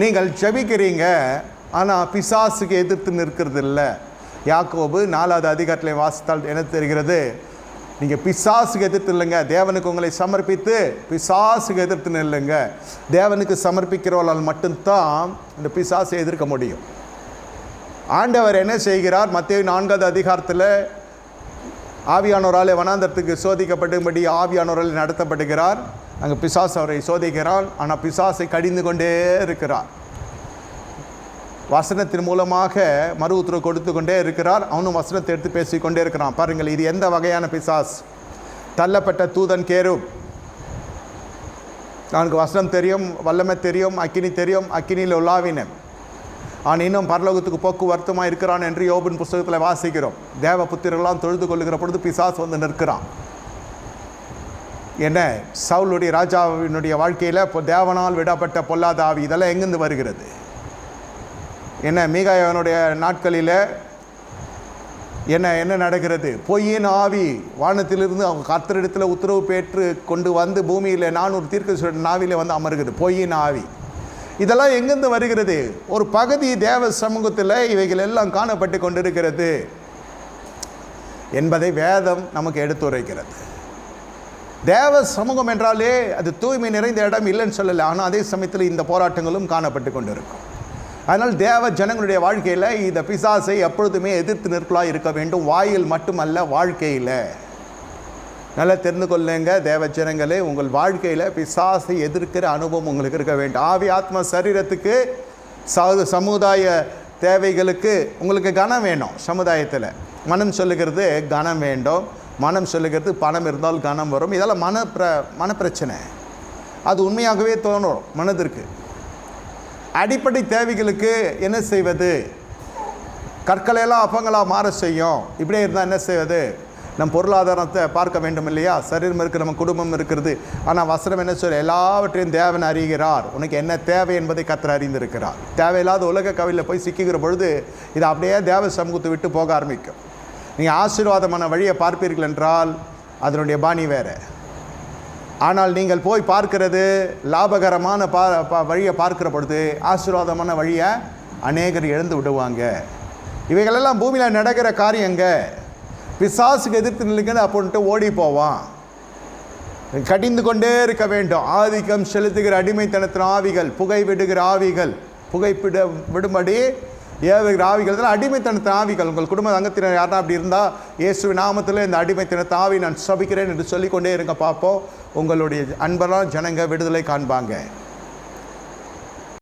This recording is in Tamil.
நீங்கள் ஜபிக்கிறீங்க ஆனால் பிசாசுக்கு எதிர்த்து நிற்கிறது இல்லை யாக்கோபு நாலாவது அதிகாரத்தில் வாசித்தால் என்ன தெரிகிறது? நீங்கள் பிசாசுக்கு எதிர்த்து இல்லைங்க தேவனுக்கு உங்களை சமர்ப்பித்து பிசாசுக்கு எதிர்த்து நில்லுங்க. தேவனுக்கு சமர்ப்பிக்கிறவர்களால் மட்டும்தான் இந்த பிசாசை எதிர்க்க முடியும். ஆண்டவர் என்ன செய்கிறார்? மத்திய நான்காவது அதிகாரத்தில் ஆவியானோராலே வனாந்தரத்துக்கு சோதிக்கப்படும்படி ஆவியானோரால் நடத்தப்படுகிறார். அங்கே பிசாஸ் அவரை சோதிக்கிறான். ஆனால் பிசாசை கடிந்து கொண்டே இருக்கிறார் வசனத்தின் மூலமாக மறு உத்தரவு கொடுத்து கொண்டே இருக்கிறார். அவனும் வசனத்தை எடுத்து பேசிக்கொண்டே இருக்கிறான். பாருங்கள் இது எந்த வகையான பிசாஸ் தள்ளப்பட்ட தூதன் கேரும் அவனுக்கு வசனம் தெரியும் வல்லமை தெரியும் அக்கினி தெரியும் அக்கினியில் உலாவினன் அவன் இன்னும் பரலோகத்துக்கு போக்குவரத்துமாக இருக்கிறான் என்று யோபின் புஸ்தகத்தில் வாசிக்கிறோம். தேவ புத்திரெல்லாம் தொழுது கொள்ளுகிற பொழுது பிசாஸ் வந்து நிற்கிறான். என்ன சவுளுடைய ராஜாவினுடைய வாழ்க்கையில் இப்போ தேவனால் விடப்பட்ட பொல்லாத ஆவி இதெல்லாம் எங்கேருந்து வருகிறது? என்ன மீகாயவனுடைய நாட்களில் என்ன என்ன நடக்கிறது? பொய்யின் ஆவி வானத்திலிருந்து அவங்க கர்த்தரிடத்தில் உத்தரவு பெற்று கொண்டு வந்து பூமியில் நானூறு தீர்க்க நாவிலே வந்து அமர்கிறது. பொய்யின் ஆவி. இதெல்லாம் எங்கேருந்து வருகிறது? ஒரு பகுதி தேவ சமூகத்தில் இவைகள் எல்லாம் காணப்பட்டு கொண்டிருக்கிறது என்பதை வேதம் நமக்கு எடுத்துரைக்கிறது. தேவ சமூகம் என்றாலே அது தூய்மை நிறைந்த இடம் இல்லைன்னு சொல்லலை. ஆனால் அதே சமயத்தில் இந்த போராட்டங்களும் காணப்பட்டு கொண்டிருக்கும். அதனால் தேவ ஜனங்களுடைய வாழ்க்கையில் இந்த பிசாசை எப்பொழுதுமே எதிர்த்து நிற்களாக இருக்க வேண்டும். வாயில் மட்டுமல்ல வாழ்க்கையில். நல்லா தெரிந்து கொள்ளுங்க தேவ ஜனங்களே. உங்கள் வாழ்க்கையில் பிசாசை எதிர்க்கிற அனுபவம் உங்களுக்கு இருக்க வேண்டும். ஆவி ஆத்ம சரீரத்துக்கு ச சமுதாய தேவைகளுக்கு உங்களுக்கு கனம் வேணும் சமுதாயத்தில். மனம் சொல்லுகிறது கனம் வேண்டும். மனம் சொல்லுகிறது பணம் இருந்தால் கனம் வரும். இதெல்லாம் மன பிர மனப்பிரச்சனை. அது உண்மையாகவே தோணும் மனதிற்கு. அடிப்படை தேவைகளுக்கு என்ன செய்வது? கற்களையெல்லாம் அப்பங்களாக மாற செய்யும். இப்படியே இருந்தால் என்ன செய்வது? நம் பொருளாதாரத்தை பார்க்க வேண்டும் இல்லையா? சரீரம் இருக்குது நம்ம குடும்பம் இருக்கிறது. ஆனால் வசனம் என்ன சொல்ல எல்லாவற்றையும் தேவன் அறிகிறார். உனக்கு என்ன தேவை என்பதை கத்தர் அறிந்திருக்கிறார். தேவையில்லாத உலக கவியில் போய் சிக்கிக்கிற பொழுது இது அப்படியே தேவ சமூகத்தை விட்டு போக ஆரம்பிக்கும். நீங்கள் ஆசீர்வாதமான வழியை பார்ப்பீர்கள் என்றால் அதனுடைய பாணி வேறு. ஆனால் நீங்கள் போய் பார்க்கிறது லாபகரமான பா வழியை பார்க்கிற பொழுது ஆசீர்வாதமான வழியை அநேகர் இழந்து விடுவாங்க. இவைகளெல்லாம் பூமியில் நடக்கிற காரியங்க பிசாசுக்கு எதிர்த்து நில்லுங்கன்னு அப்படின்ட்டு ஓடி போவான். கடிந்து கொண்டே இருக்க வேண்டும். ஆதிக்கம் செலுத்துகிற அடிமைத்தனத்தின் ஆவிகள் புகை விடுகிற ஆவிகள் புகைப்பிட விடும்படி ஏவுகிற ஆவிகள். அடிமைத்தன ஆவிகள் உங்கள் குடும்ப அங்கத்தினர் யாரா அப்படி இருந்தால் இயேசுவின் நாமத்தில் இந்த அடிமைத்தனத்தை தாவி நான் சபிக்கிறேன் என்று சொல்லிக்கொண்டே இருங்க பார்ப்போம் உங்களுடைய அன்பெல்லாம் ஜனங்க விடுதலை காண்பாங்க.